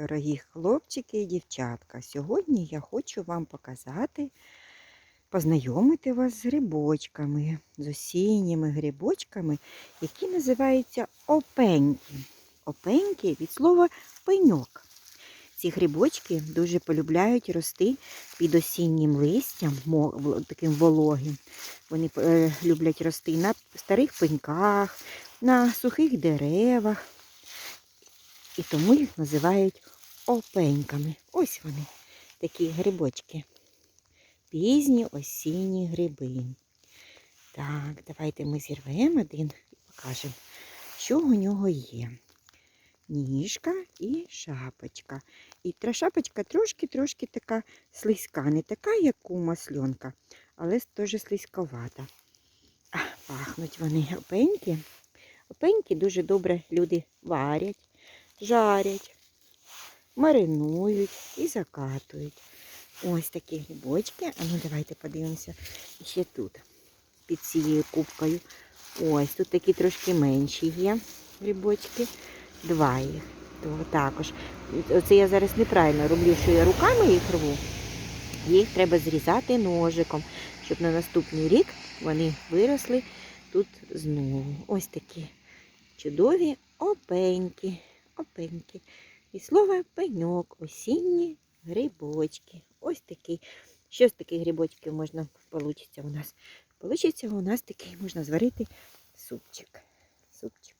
дорогі хлопчики і дівчатка. Сьогодні я хочу вам показати, познайомити вас з грибочками, з осінніми грибочками, які називаються опеньки. Опеньки від слова пеньок. Ці грибочки дуже полюбляють рости під осіннім листям, таким вологим. Вони е, люблять рости на старих пеньках, на сухих деревах. І тому їх називають опеньками. Ось вони, такі грибочки. Пізні осінні гриби. Так, давайте ми зірвемо один і покажемо, що у нього є. Ніжка і шапочка. І шапочка трошки-трошки така слизька, не така, як у масльонка, але теж слизьковата. Пахнуть вони опеньки. Опеньки дуже добре люди варять жарять, маринують і закатують. Ось такі грибочки. А ну давайте подивимося ще тут, під цією кубкою. Ось тут такі трошки менші є грибочки. Два їх. То також. Оце я зараз неправильно роблю, що я руками їх рву. Їх треба зрізати ножиком, щоб на наступний рік вони виросли тут знову. Ось такі чудові опеньки опеньки. І слово пеньок, осінні грибочки. Ось такий. Що з таких грибочків можна вийде у нас? Получиться у нас такий можна зварити супчик. Супчик.